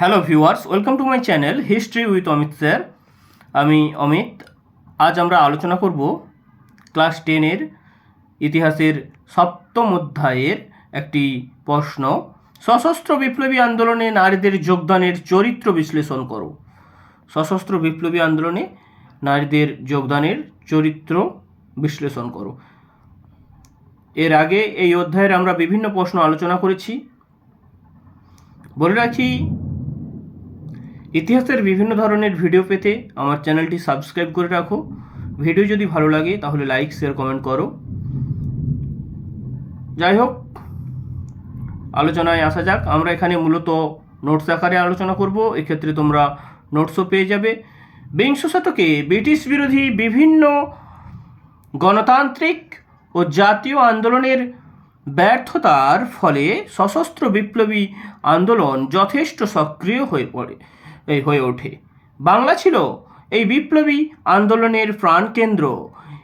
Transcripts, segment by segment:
Hello viewers welcome to my channel history with Amit sir আমি অমিত। আজ আমরা আলোচনা করব ক্লাস টেনের ইতিহাসের সপ্তম অধ্যায়ের একটি প্রশ্ন। সশস্ত্র বিপ্লবী আন্দোলনে নারীদের যোগদানের চরিত্র বিশ্লেষণ করো। সশস্ত্র বিপ্লবী আন্দোলনে নারীদের যোগদানের চরিত্র বিশ্লেষণ করো। এর আগে এই অধ্যায়ের আমরা বিভিন্ন প্রশ্ন আলোচনা করেছি। বলে রাখি ইতিহাসের বিভিন্ন ধরনের ভিডিও পেতে আমার চ্যানেলটি সাবস্ক্রাইব করে রাখো। ভিডিও যদি ভালো লাগে, তাহলে লাইক শেয়ার কমেন্ট করো। যাই হোক, আলোচনায় আসা যাক। আমরা এখানে মূলত নোটস আকারে আলোচনা করব। এক্ষেত্রে তোমরা নোটসও পেয়ে যাবে। বিংশ শতকে ব্রিটিশ বিরোধী বিভিন্ন গণতান্ত্রিক ও জাতীয় আন্দোলনের ব্যর্থতার ফলে সশস্ত্র বিপ্লবী আন্দোলন যথেষ্ট সক্রিয় হয়ে পড়ে। হয়ে ওঠে। বাংলা ছিল এই বিপ্লবী আন্দোলনের প্রাণকেন্দ্র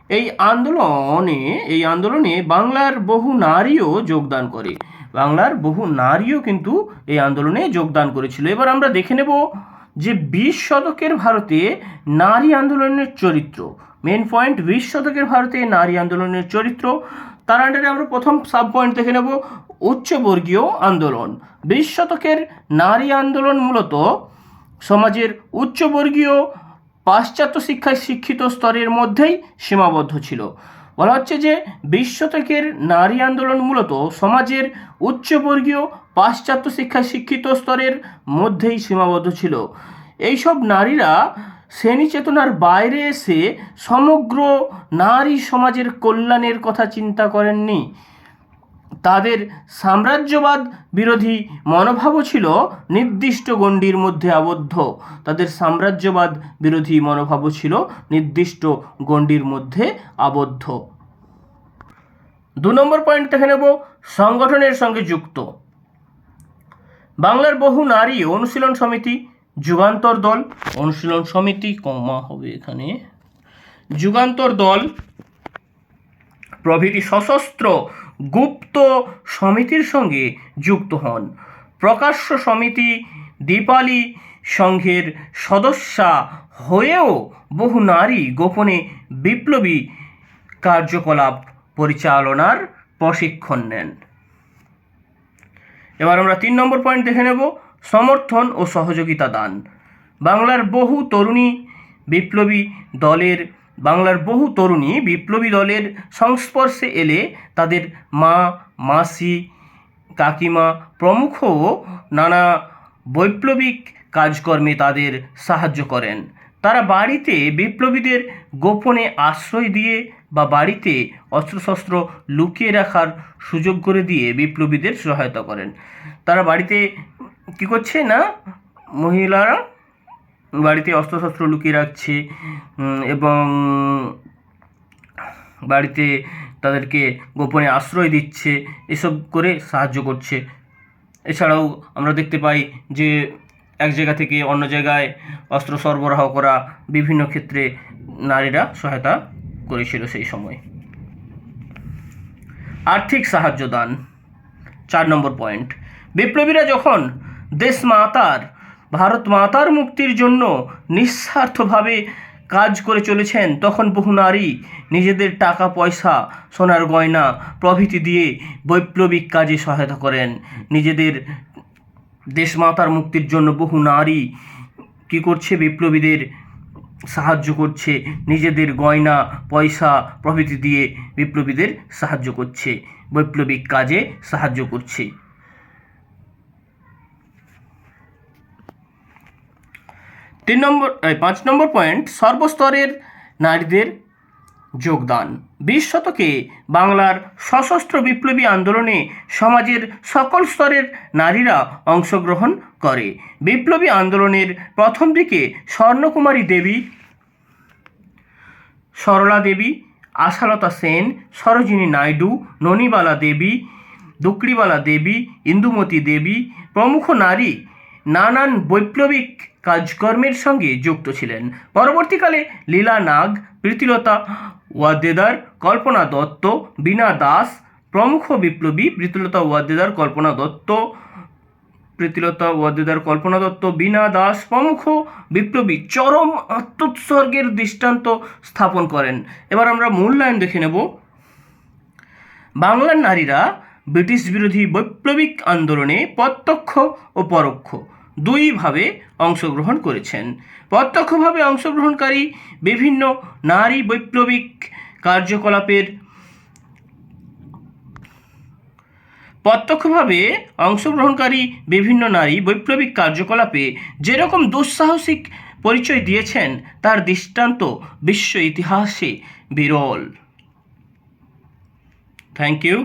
এই আন্দোলনে এই আন্দোলনে বাংলার বহু নারীও যোগদান করে। বাংলার বহু নারীও কিন্তু এই আন্দোলনে যোগদান করেছিল। এবার আমরা দেখে নেব যে বিশ শতকের ভারতে নারী আন্দোলনের চরিত্র। মেন পয়েন্ট বিশ শতকের ভারতে নারী আন্দোলনের চরিত্র। তার আন্ডারে আমরা প্রথম সাব পয়েন্ট দেখে নেব, উচ্চবর্গীয় আন্দোলন। বিশ শতকের নারী আন্দোলন মূলত সমাজের উচ্চবর্গীয় পাশ্চাত্য শিক্ষায় শিক্ষিত স্তরের মধ্যেই সীমাবদ্ধ ছিল। বলা হচ্ছে যে বিশ শতকের নারী আন্দোলন মূলত সমাজের উচ্চবর্গীয় পাশ্চাত্য শিক্ষায় শিক্ষিত স্তরের মধ্যেই সীমাবদ্ধ ছিল। এইসব নারীরা শ্রেণি চেতনার বাইরে এসে সমগ্র নারী সমাজের কল্যাণের কথা চিন্তা করেননি। তাদের সাম্রাজ্যবাদ বিরোধী মনোভাবও ছিল নির্দিষ্ট গণ্ডির মধ্যে আবদ্ধ। তাদের সাম্রাজ্যবাদ বিরোধী মনোভাবও ছিল নির্দিষ্ট গণ্ডির মধ্যে আবদ্ধ। দু নম্বর পয়েন্ট দেখে নেব, সংগঠনের সঙ্গে যুক্ত। বাংলার বহু নারী অনুশীলন সমিতি, যুগান্তর দল, অনুশীলন সমিতি, কমা হবে এখানে, যুগান্তর দল প্রভৃতি সশস্ত্র গুপ্ত সমিতির সঙ্গে যুক্ত হন। প্রকাশ্য সমিতি দীপালি সংঘের সদস্যা হয়েও বহু নারী গোপনে বিপ্লবী কার্যকলাপ পরিচালনার প্রশিক্ষণ নেন। এবার আমরা তিন নম্বর পয়েন্ট দেখে নেব, সমর্থন ও সহযোগিতা দান। বাংলার বহু তরুণী বিপ্লবী দলের বাংলার বহু তরুণী বিপ্লবী দলের সংস্পর্শে এলে তাদের মা, মাসি, কাকিমা প্রমুখ নানা বৈপ্লবিক কাজকর্মে তাদের সাহায্য করেন। তারা বাড়িতে বিপ্লবীদের গোপনে আশ্রয় দিয়ে বা বাড়িতে অস্ত্রশস্ত্র লুকিয়ে রাখার সুযোগ করে দিয়ে বিপ্লবীদের সহায়তা করেন। তারা বাড়িতে কী করছে না, মহিলারা বাড়িতে অস্ত্রশস্ত্র লুকিয়ে রাখছে এবং বাড়িতে তাদেরকে গোপনে আশ্রয় দিচ্ছে, এসব করে সাহায্য করছে। এছাড়াও আমরা দেখতে পাই যে এক জায়গা থেকে অন্য জায়গায় অস্ত্র সরবরাহ করা বিভিন্ন ক্ষেত্রে নারীরা সহায়তা করেছিল সেই সময়। আর্থিক সাহায্য দান, চার নম্বর পয়েন্ট। বিপ্লবীরা যখন দেশ মাতার ভারত মাতার মুক্তির জন্য নিঃস্বার্থভাবে কাজ করে চলেছেন, তখন বহু নারী নিজেদের টাকা, পয়সা, সোনার গয়না প্রভৃতি দিয়ে বৈপ্লবিক কাজে সহায়তা করেন। নিজেদের দেশমাতার মুক্তির জন্য বহু নারী কী করছে? বিপ্লবীদের সাহায্য করছে। নিজেদের গয়না, পয়সা প্রভৃতি দিয়ে বিপ্লবীদের সাহায্য করছে। বৈপ্লবিক কাজে সাহায্য করছে। তিন নম্বর পাঁচ নম্বর পয়েন্ট সর্বস্তরের নারীদের যোগদান। বিশ শতকে বাংলার সশস্ত্র বিপ্লবী আন্দোলনে সমাজের সকল স্তরের নারীরা অংশগ্রহণ করে। বিপ্লবী আন্দোলনের প্রথম দিকে স্বর্ণকুমারী দেবী, সরলা দেবী, আশালতা সেন, সরোজিনী নাইডু, ননিবালা দেবী, দুকড়িবালা দেবী, ইন্দুমতী দেবী প্রমুখ নারী নানান বৈপ্লবিক কাজকর্মের সঙ্গে যুক্ত ছিলেন। পরবর্তীকালে লীলা নাগ, প্রীতিলতা ওয়াদ্দেদার, কল্পনা দত্ত, বীণা দাস, প্রমুখ বিপ্লবী প্রীতিলতা ওয়াদ্দেদার, কল্পনা দত্ত, প্রীতিলতা ওয়াদ্দেদার, কল্পনা দত্ত, বীণা দাস প্রমুখ বিপ্লবী চরম আত্মোৎসর্গের দৃষ্টান্ত স্থাপন করেন। এবার আমরা মূল্যায়ন দেখে নেব। বাংলার নারীরা ব্রিটিশ বিরোধী বৈপ্লবিক আন্দোলনে প্রত্যক্ষ ও পরোক্ষ। দুইভাবে অংশগ্রহণ করেছেন। প্রত্যক্ষভাবে অংশগ্রহণকারী বিভিন্ন নারী বৈপ্লবিক কার্যকলাপের প্রত্যক্ষভাবে অংশগ্রহণকারী বিভিন্ন নারী বৈপ্লবিক কার্যকলাপে যেরকম দুঃসাহসিক পরিচয় দিয়েছেন, তার দৃষ্টান্ত বিশ্ব ইতিহাসে বিরল। Thank you